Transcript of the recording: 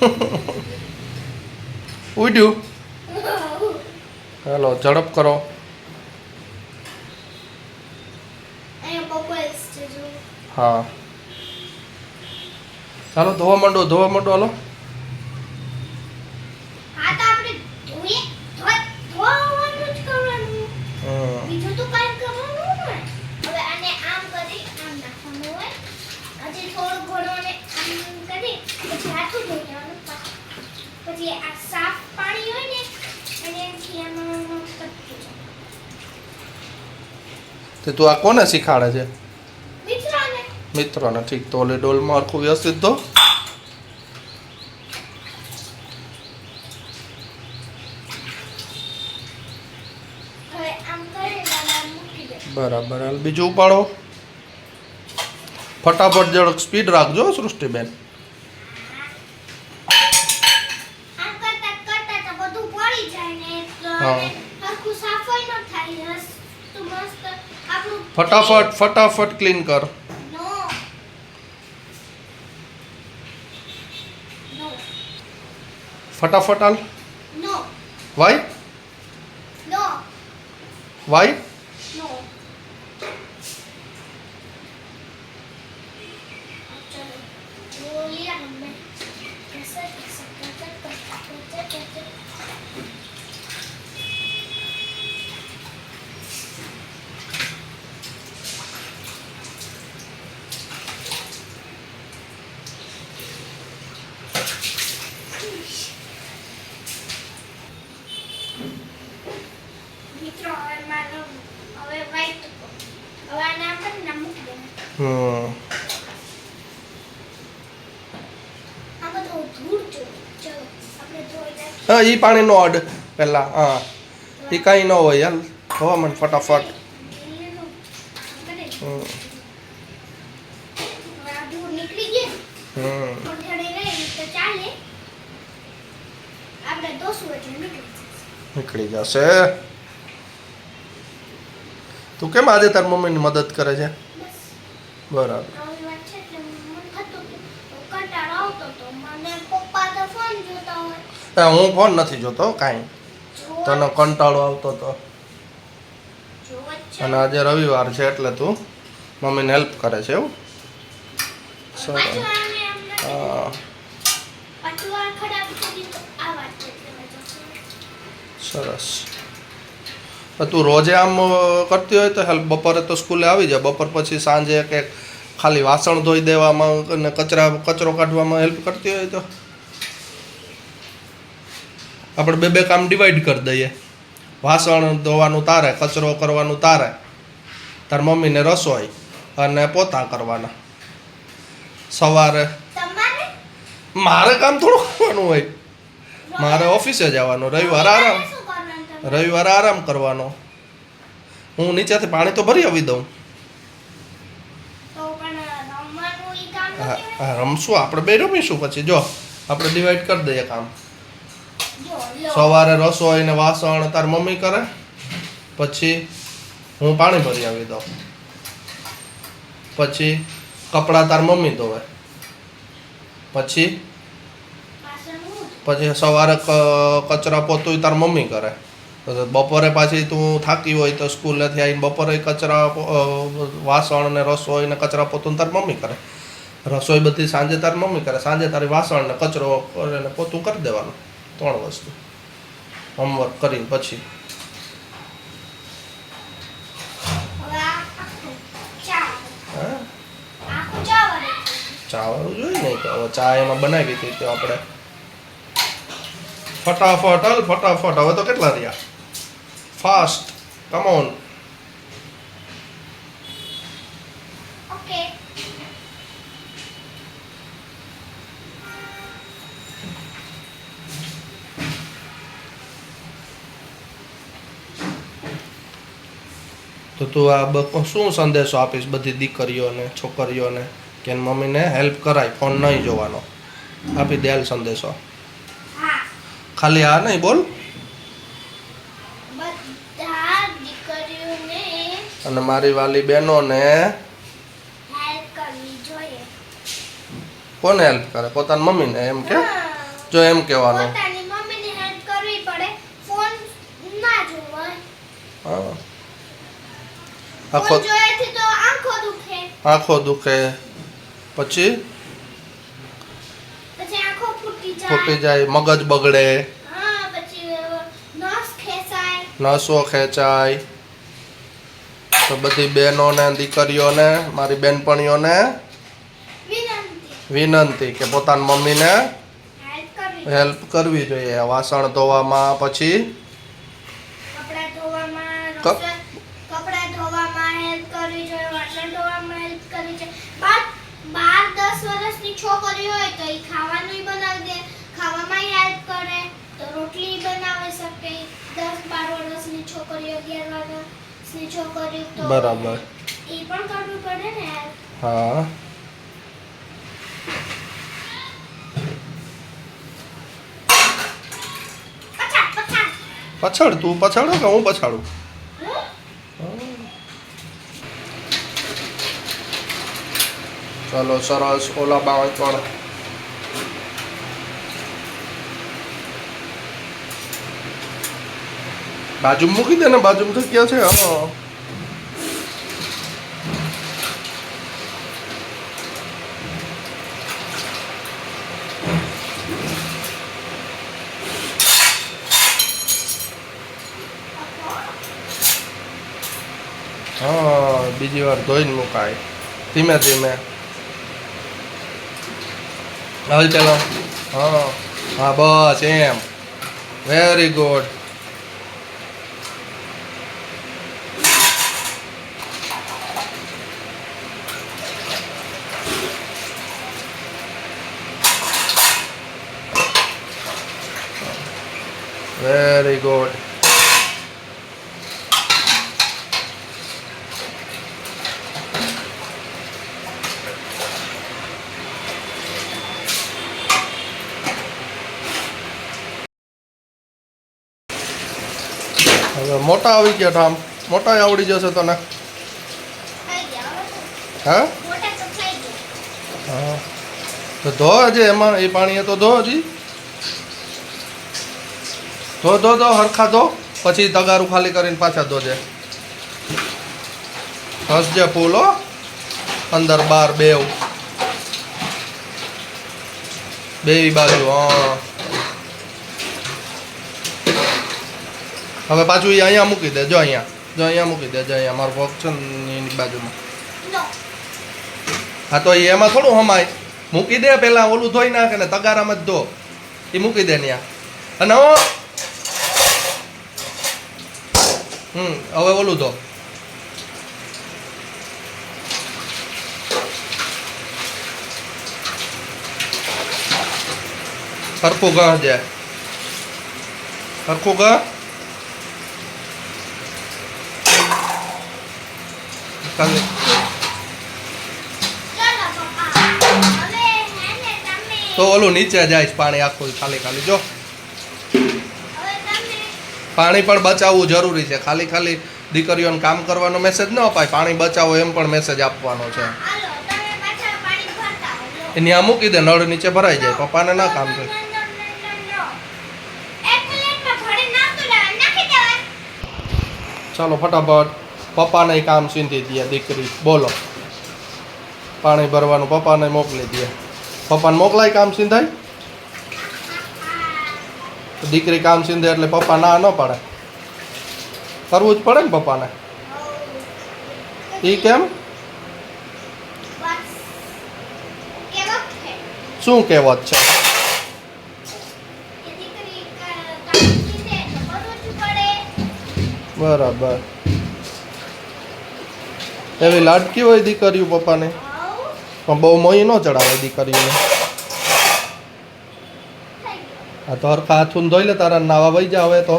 ઉડ્યું. Hello ઝડપ કરો. હા. ચાલો ધોવા માંડો ધોવા માંડો હાલો હા તો આપણે ધોઈએ ધો- ધોવાનું જ કરવાનું હમ. બીજું તો કાંઈ કરવાનું હોય હવે આને આમ કરી આમ નાખવાનું હોય હજી થોડું ઘણું આને આમ કરી પછી હાથું ધોઈ લેવાનું પાછું. પછી આ સાફ પાણી હોય ને એનાથી આમાં કચરું જાય. તે તું આ કોને શીખાડે છે? મિત્રોને. ઠીક તો ઓલી ડોલમાં આખું વ્યવસ્થિત દે. બરાબર હાલ બીજું ઉપાડો. ફટાફટ જળક સ્પીડ રાખજો સૃષ્ટિબેન. તો તો હા. અને હરખું સાફાઈ ન થાય રસ તો મસ્ત આપણું ફટાફટ ફટાફટ ક્લીન કર નો નો ફટાફટ હાલ નો વાય નો વાય હા. એ પાણી નો અડ પહેલા, હા. એ કાંઈ ન હોય, હાલ. હવા મને ફટાફટ. નીકળી જશે. તું કેમ આજે તાર મમ્મીની મદદ કરે છે? બરાબર. હું ફોન નથી જોતો કાંઈ. તને કંટાળો આવતો હતો અને આજે રવિવાર છે એટલે તું મમ્મીને હેલ્પ કરે છે એવું? સરસ. સરસ. તો રોજે આમ કરતી હોય તો હેલ્પ બપોરે તો સ્કૂલે આવી જાય બપોર પછી સાંજે કે ખાલી વાસણ ધોઈ દેવામાં અને કચરા કચરો કાઢવામાં હેલ્પ કરતી હોય તો? આપણે બે બે કામ ડિવાઈડ કરી દઈએ. વાસણ ધોવાનું તારે કચરો કરવાનું તારે. તાર મમ્મીને રસોઈ અને પોતા કરવાના. સવારે મારે કામ થોડું કરવાનું હોય. મારે ઓફિસે જવાનું રવિવાર આરામ? રવિવારે આરામ કરવાનો. હું નીચેથી પાણી તો ભરી આવી દઉં. હા, રમશું. આપણે બે રમીશું પછી. જો આપણે ડિવાઈડ કરી દઈએ કામ. સવારે રસોઈ ને વાસણ તાર મમ્મી કરે. પછી હું પાણી ભરી આવી દઉં. પછી કપડાં તાર મમ્મી ધોવે. પછી પછી સવારે કચરા પોતું તાર મમ્મી કરે. બપોરે પાછી તું થાકી હોય તો સ્કૂલેથી આવીને બપોરે કચરા વાસણ ને રસોઈ ને કચરા પોતું તાર મમ્મી કરે. રસોઈ બધી સાંજે તાર મમ્મી કરે. સાંજે તારી વાસણ ને કચરો ને પોતું કરી દેવાનું. ત્રણ વસ્તુ. હોમવર્ક કરીને પછી. ચા વાળું. ચાવાળું જોઈએ નહીં તો. ચા એમાં બનાવી હતી તો આપણે. ફટાફટ હલ ફટાફટ. હવે તો કેટલા રહ્યા ફાસ્ટ કમ on. તો તું આ બ- શું સંદેશો આપીશ બધી દીકરીઓને છોકરીઓને કે મમ્મીને હેલ્પ કરાય ફોન નહીં જોવાનો. આપી દે સંદેશો. ખાલી આ નહીં બોલ બધા દીકરીઓને અને મારી વાલી બહેનોને હેલ્પ કોને હેલ્પ કરે? પોતાની મમ્મીને એમ કે? જો એમ કહેવાનું. આખો આંખો દુખે. પછી? ફૂટી જાય. મગજ બગડે. નસો ખેંચાય. તો બધી બહેનોને દીકરીઓને મારી બેનપણીઓને વિનંતી કે પોતાની મમ્મીને હેલ્પ કરવી જોઈએ. વાસણ ધોવામાં પછી છોકરી હોય તો એ ખાવાનું બનાવી દે ખાવામાં હેલ્પ કરે. તો રોટલી બનાવી શકે. દસ બાર વર્ષની છોકરીઓ અગિયાર વર્ષની કર્યું તો બરાબર. એ પણ કરવું પડે ને હા. પછાડ તું પછાડો કે હું પછાડું? ચલો સરસ. ઓલા બાય પણ બાજુ મૂકી દે ને બાજુ જગ્યા છે? હા હા, બીજી વાર ધોઈને મુકાય. ધીમે ધીમે. હાલ ચાલો. હા હા, બસ, એમ. Very good very good. હવે મોટા આવી ગયા ઠામ મોટા આવડી જશે તને. હા? તો ધો હજી એમાં એ પાણીએ તો ધો હજી. ધો ધો ધો હરખા ધો. પછી તગારું ખાલી કરીને પાછા ધોજે. હસજે ફૂલ અંદર બાર બેવ બેય બાજુ હા. હવે પાછું એ અહીંયા મૂકી દે જો અહીંયા. જો અહીંયા મૂકી દે જો અહીંયા. મારો પગ છે ને એની બાજુમાં. હા તો એમાં થોડું હમાય. મૂકી દે પેલા ઓલું ધોઈ નાખે ને તગારામાં જ ધો. એ મૂકી દે ત્યાં અને હો હમ, હવે ઓલું તો સરખું ગહ જાય સરખું તમે તો ઓલું નીચે જાય પાણી આખું ખાલી ખાલી, જો. પાણી પણ બચાવવું જરૂરી છે. ખાલી ખાલી દીકરીઓને કામ કરવાનો મેસેજ ન અપાય, પાણી બચાવો એમ પણ મેસેજ આપવાનો છે. એની આ મૂકી દે નળ નીચે ભરાઈ જાય, પપ્પાને ના કામ દેવાય. ચાલો ફટાફટ પપ્પાને કામ સીંધી દે દીકરી. બોલો. પાણી ભરવાનું પપ્પાને મોકલી દે. પપ્પાને મોકલાય કામ સીંધાય? દીકરી કામ સિંધે એટલે પપ્પા ના ન પાડે. કરવું જ પડે ને પપ્પાને. એ કેમ? શું કહેવત છે. બરાબર. એવી લાડકી હોય દીકરીઓ પપ્પાને. પણ બહુ મોઈ ન ચડાવે દીકરીઓને. તો હરખા હાથું ધોઈ લે તારા નાવા વહી જા તો.